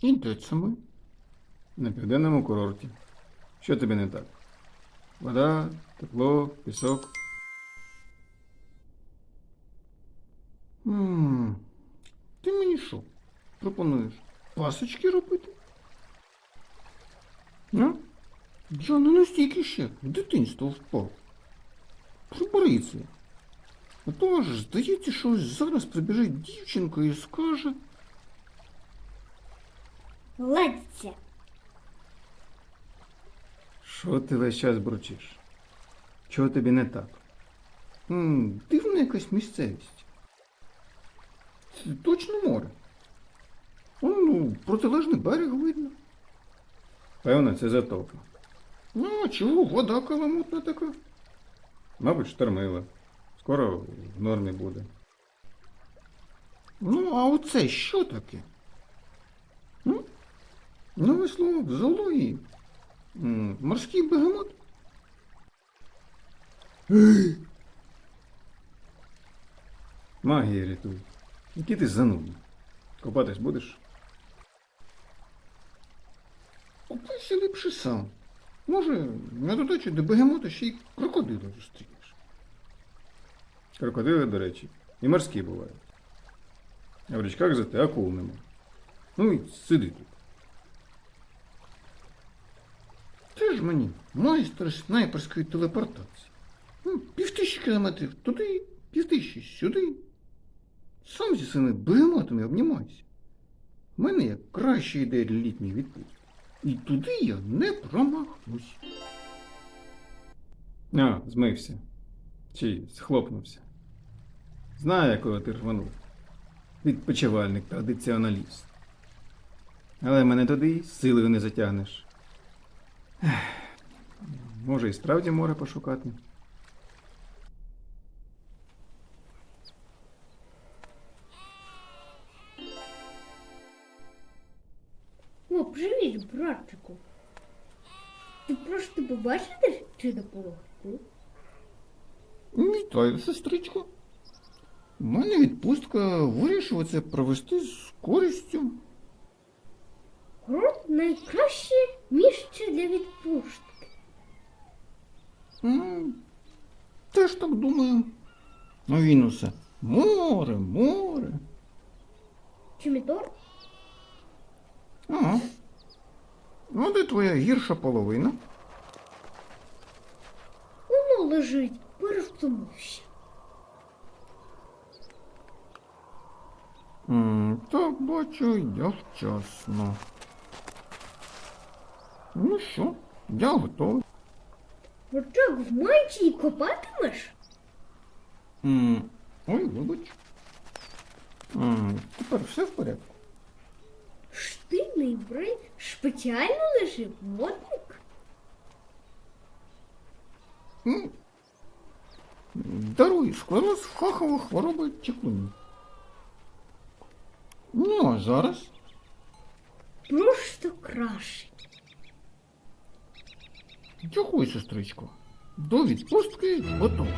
це ми? На південному курорті. Що тобі не так? Вода, тепло, пісок. м Ти мені що? Пропонуєш пасочки робити? А? Я не настільки ще в дитинство впав. Прибери це. А то ж, здається, що зараз прибіжить дівчинка і скаже. Ладиться. Що ти весь час бурчиш? Чого тобі не так? М, дивна якась місцевість. Це точно море. Он, ну, протилежний берег видно. Певно, це затока. Ну, а чого вода каламутна така? Мабуть, штормила. Скоро в нормі буде. Ну, а оце що таке? Нове слово зоології. Морський бегемот? Магія рятує. Які ти занудний. Купатись будеш? Купайся ліпше сам. Може, на додачу до бегемота ще й крокодила зустрінеш. Крокодили, до речі, і морські бувають. А в річках зате акул нема. Ну і сиди тут. Ти мені майстер снайперської телепортації. Ну, Півтисячі кілометрів туди, півтисячі сюди. Сам зі своїми бегемотами обнімайся. У мене є краща ідея літньої відпустки. І туди я не промахнусь. А, змився. Чи схлопнувся. Знаю, коли ти рванув. Відпочивальник, традиціоналіст. Але мене туди силою не затягнеш. Може, і справді море пошукати. О, привіт, братчику. Ти просто побачити чи допомогти? Вітаю, сестричко. У мене відпустка вирішив це провести з користю. Курорт найкраще місце для відпустки. М, Теж так думаю. А він усе. Море, море. Чимітор? Ага. Ну, де твоя гірша половина? Воно лежить, перевтомився. М, Так, бачу, я вчасно. Ну що, я готовий. Ручок в мантії копатимеш? М, Ой, вибач. М, Тепер все в порядку. Штильний брей спеціально лежив модник. М, Даруй, склероз фахова хвороба чеклунів. Ну, а зараз? Просто краще. Дякую, сестричко. До відпустки готово.